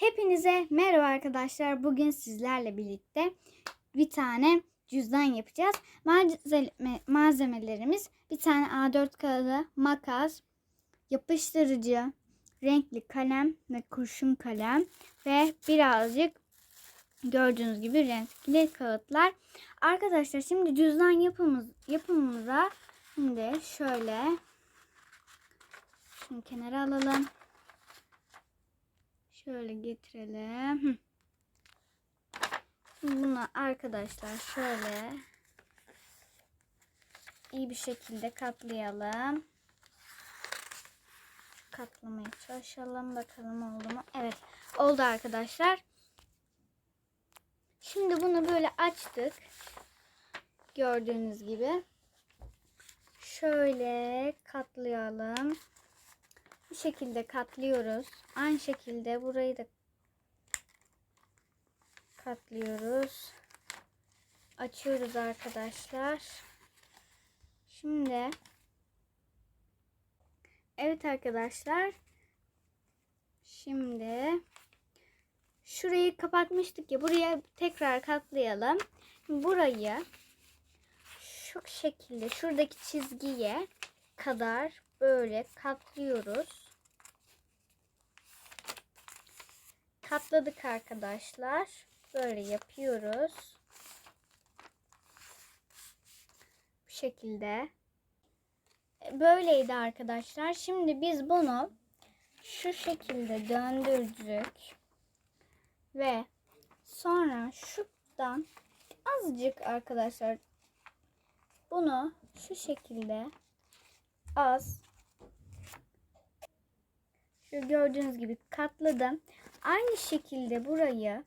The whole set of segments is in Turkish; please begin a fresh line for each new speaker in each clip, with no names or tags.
Hepinize merhaba arkadaşlar. Bugün sizlerle birlikte bir tane cüzdan yapacağız. Malzeme- malzemelerimiz bir tane A4 kağıdı, makas, yapıştırıcı, renkli kalem ve kurşun kalem ve birazcık gördüğünüz gibi renkli kağıtlar. Arkadaşlar şimdi cüzdan yapımız yapımımıza şimdi şöyle şunu kenara alalım. Şöyle getirelim. Bunu arkadaşlar şöyle iyi bir şekilde katlayalım. Katlamaya çalışalım. Bakalım oldu mu? Evet. Oldu arkadaşlar. Şimdi bunu böyle açtık. Gördüğünüz gibi. Şöyle katlayalım. Bu şekilde katlıyoruz. Aynı şekilde burayı da katlıyoruz. Açıyoruz arkadaşlar. Şimdi Evet arkadaşlar. Şimdi şurayı kapatmıştık ya. Buraya tekrar katlayalım. Burayı şu şekilde şuradaki çizgiye kadar böyle katlıyoruz. Katladık arkadaşlar. Böyle yapıyoruz. Bu şekilde. Böyleydi arkadaşlar. Şimdi biz bunu şu şekilde döndürdük. Ve sonra şuradan azıcık arkadaşlar bunu şu şekilde az şu gördüğünüz gibi katladım. Aynı şekilde burayı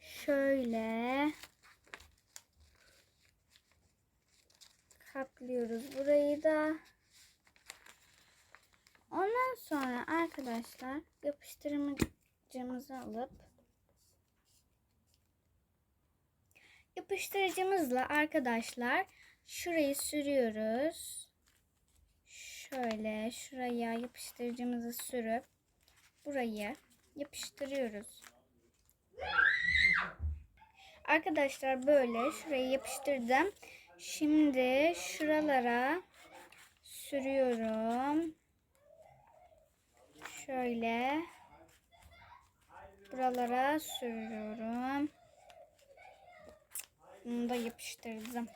şöyle katlıyoruz burayı da. Ondan sonra arkadaşlar yapıştırıcımızı alıp yapıştırıcımızla arkadaşlar şurayı sürüyoruz. Şöyle şuraya yapıştırıcımızı sürüp burayı yapıştırıyoruz. Arkadaşlar böyle şurayı yapıştırdım. Şimdi şuralara sürüyorum. Şöyle buralara sürüyorum. Bunu da yapıştırdım.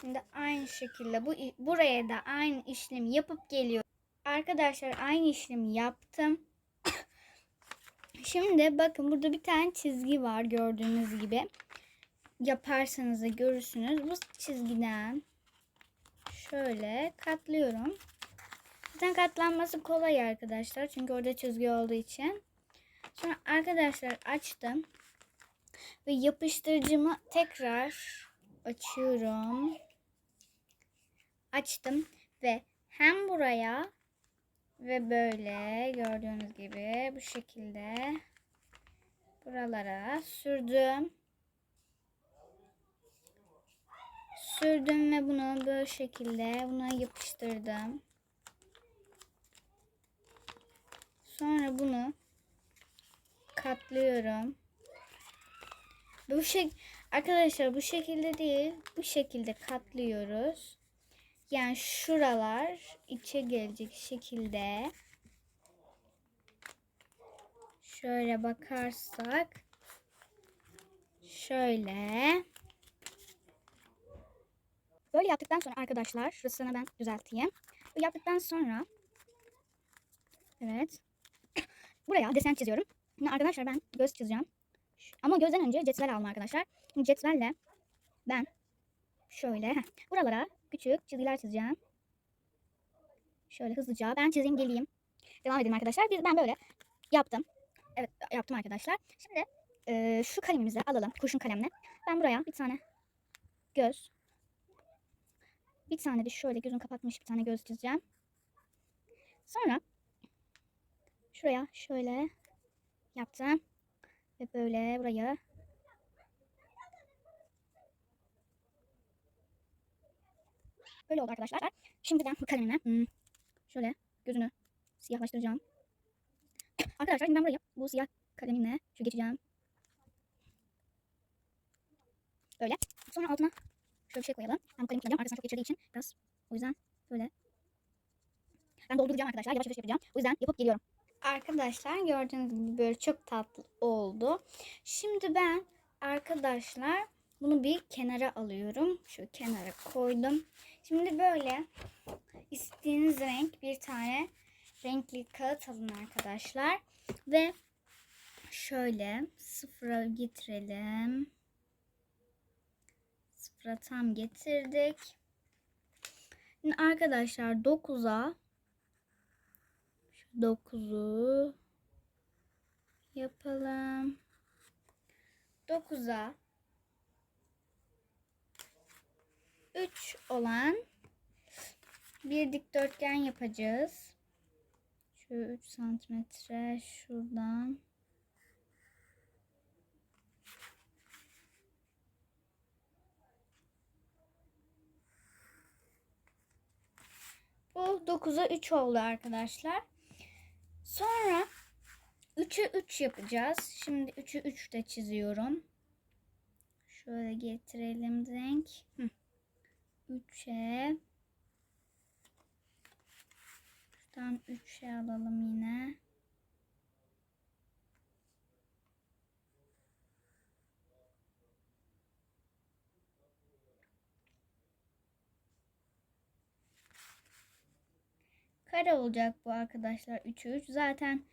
Şimdi aynı şekilde bu buraya da aynı işlemi yapıp geliyor. Arkadaşlar aynı işlemi yaptım. Şimdi bakın burada bir tane çizgi var gördüğünüz gibi. Yaparsanız da görürsünüz. Bu çizgiden şöyle katlıyorum. Zaten katlanması kolay arkadaşlar. Çünkü orada çizgi olduğu için. Sonra arkadaşlar açtım. Ve yapıştırıcımı tekrar açıyorum. Açtım ve hem buraya ve böyle gördüğünüz gibi bu şekilde buralara sürdüm. Sürdüm ve bunu böyle şekilde buna yapıştırdım. Sonra bunu katlıyorum. Bu şey arkadaşlar bu şekilde değil, bu şekilde katlıyoruz. Yani şuralar içe gelecek şekilde. Şöyle bakarsak şöyle Böyle yaptıktan sonra arkadaşlar şurasını ben düzelteyim. Böyle yaptıktan sonra evet buraya desen çiziyorum. Şimdi arkadaşlar ben göz çizeceğim. Ama gözden önce cetvel alma arkadaşlar. Şimdi cetvelle ben şöyle buralara küçük çizgiler çizeceğim. Şöyle hızlıca ben çizeyim geleyim. Devam edelim arkadaşlar. Biz ben böyle yaptım. Evet yaptım arkadaşlar. Şimdi e, şu kalemimizi alalım. Kurşun kalemle. Ben buraya bir tane göz. Bir tane de şöyle gözünü kapatmış bir tane göz çizeceğim. Sonra şuraya şöyle yaptım. Ve böyle burayı Böyle oldu arkadaşlar. Şimdiden bu kalemle hmm, şöyle gözünü siyahlaştıracağım. Arkadaşlar şimdi ben burayı bu siyah kalemimle şu geçeceğim. Böyle. Sonra altına şöyle bir şey koyalım. Ben bu kalemi kullanacağım. Arkasına çok geçirdiği için biraz. O yüzden böyle. Ben dolduracağım arkadaşlar. Yavaş yavaş yapacağım. O yüzden yapıp geliyorum.
Arkadaşlar gördüğünüz gibi böyle çok tatlı oldu. Şimdi ben arkadaşlar bunu bir kenara alıyorum. Şu kenara koydum. Şimdi böyle istediğiniz renk bir tane renkli kağıt alın arkadaşlar. Ve şöyle sıfıra getirelim. Sıfıra tam getirdik. Şimdi arkadaşlar 9'a 9'u yapalım. 9'a 3 olan bir dikdörtgen yapacağız. Şu 3 santimetre şuradan. Bu 9'a 3 oldu arkadaşlar. Sonra 3'e 3 yapacağız. Şimdi 3'ü 3 de çiziyorum. Şöyle getirelim renk. 3'e Şuradan 3'e alalım yine. Kare olacak bu arkadaşlar 3'ü 3. Zaten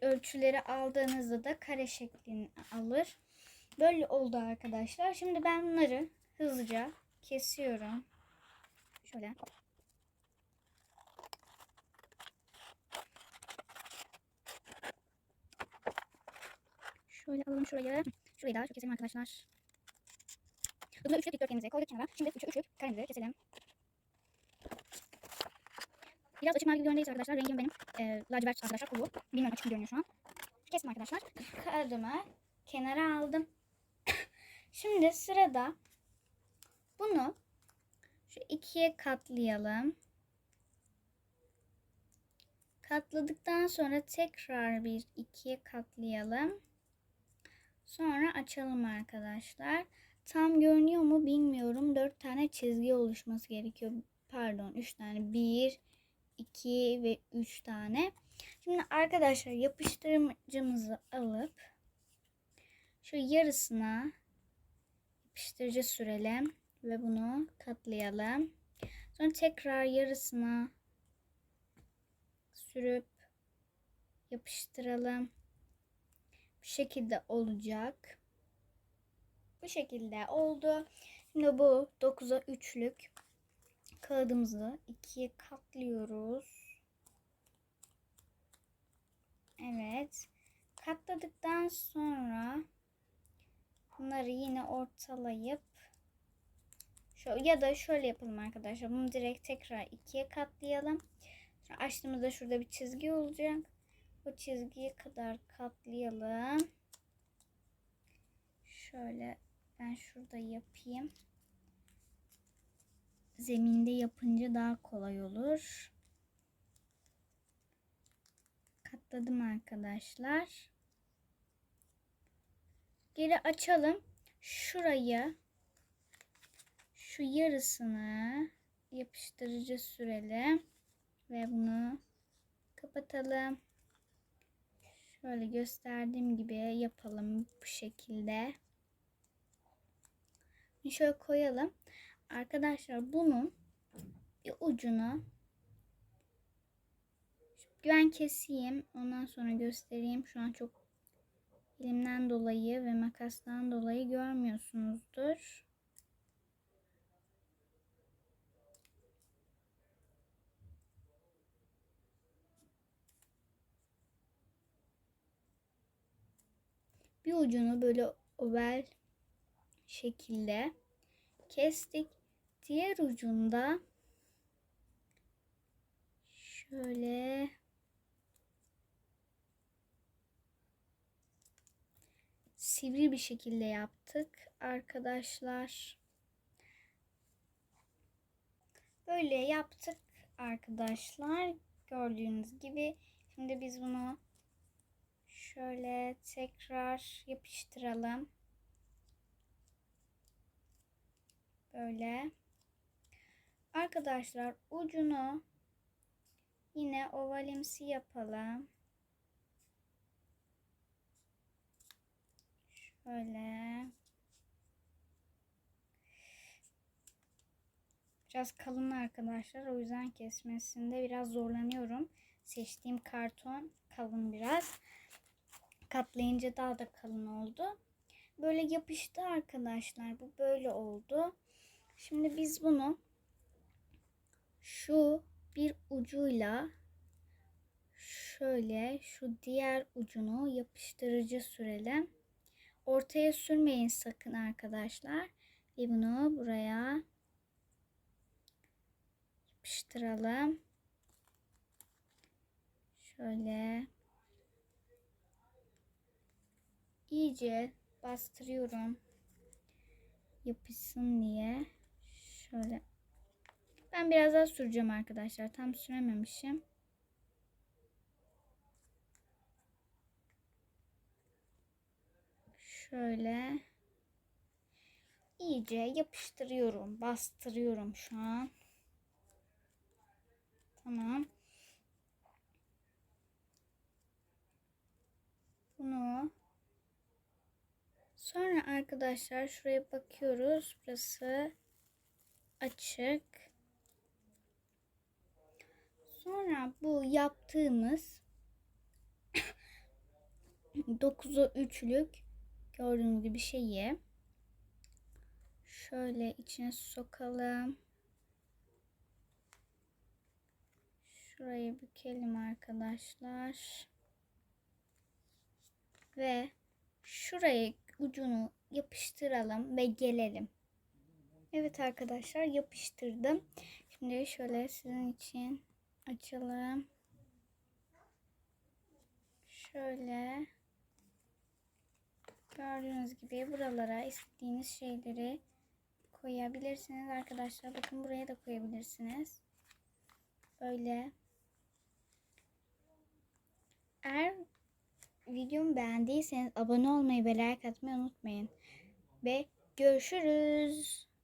ölçüleri aldığınızda da kare şeklini alır. Böyle oldu arkadaşlar. Şimdi ben bunları hızlıca kesiyorum.
Şöyle. Şöyle alalım şuraya. Şurayı da şu keselim arkadaşlar. Burada üçlük dikdörtgenimizi koyduk kenara. Şimdi üçlü üçlük karemizi keselim. Biraz açık mavi göründeyiz arkadaşlar. Rengim benim e, lacivert arkadaşlar koyu. Bilmiyorum açık mı görünüyor şu an. Kestim arkadaşlar.
Kağıdımı kenara aldım. Şimdi sırada bunu şu ikiye katlayalım. Katladıktan sonra tekrar bir ikiye katlayalım. Sonra açalım arkadaşlar. Tam görünüyor mu bilmiyorum. Dört tane çizgi oluşması gerekiyor. Pardon üç tane. Bir, iki ve üç tane. Şimdi arkadaşlar yapıştırıcımızı alıp şu yarısına yapıştırıcı sürelim ve bunu katlayalım. Sonra tekrar yarısına sürüp yapıştıralım. Bu şekilde olacak. Bu şekilde oldu. Şimdi bu 9'a 3'lük kağıdımızı ikiye katlıyoruz. Evet. Katladıktan sonra bunları yine ortalayıp şöyle ya da şöyle yapalım arkadaşlar. Bunu direkt tekrar ikiye katlayalım. Sonra açtığımızda şurada bir çizgi olacak. O çizgiye kadar katlayalım. Şöyle ben şurada yapayım. Zeminde yapınca daha kolay olur. Katladım arkadaşlar. Geri açalım. Şurayı şu yarısını yapıştırıcı sürelim ve bunu kapatalım. Şöyle gösterdiğim gibi yapalım bu şekilde. Şöyle koyalım. Arkadaşlar bunun bir ucunu ben keseyim. Ondan sonra göstereyim. Şu an çok elimden dolayı ve makastan dolayı görmüyorsunuzdur. Bir ucunu böyle oval şekilde kestik. Diğer ucunda şöyle sivri bir şekilde yaptık arkadaşlar. Böyle yaptık arkadaşlar. Gördüğünüz gibi. Şimdi biz bunu Şöyle tekrar yapıştıralım. Böyle. Arkadaşlar ucunu yine ovalimsi yapalım. Şöyle. Biraz kalın arkadaşlar. O yüzden kesmesinde biraz zorlanıyorum. Seçtiğim karton kalın biraz. Katlayınca daha da kalın oldu. Böyle yapıştı arkadaşlar. Bu böyle oldu. Şimdi biz bunu şu bir ucuyla şöyle şu diğer ucunu yapıştırıcı sürelim. Ortaya sürmeyin sakın arkadaşlar. Ve bunu buraya yapıştıralım. Şöyle iyice bastırıyorum. Yapışsın diye. Şöyle. Ben biraz daha süreceğim arkadaşlar. Tam sürememişim. Şöyle iyice yapıştırıyorum, bastırıyorum şu an. Tamam. Bunu sonra arkadaşlar şuraya bakıyoruz. Burası açık. Sonra bu yaptığımız 9'a 3'lük gördüğünüz gibi şeyi şöyle içine sokalım. Şurayı bükelim arkadaşlar. Ve şuraya ucunu yapıştıralım ve gelelim. Evet arkadaşlar yapıştırdım. Şimdi şöyle sizin için açalım. Şöyle gördüğünüz gibi buralara istediğiniz şeyleri koyabilirsiniz arkadaşlar. Bakın buraya da koyabilirsiniz. Böyle. Eğer videomu beğendiyseniz abone olmayı ve like atmayı unutmayın. Ve görüşürüz.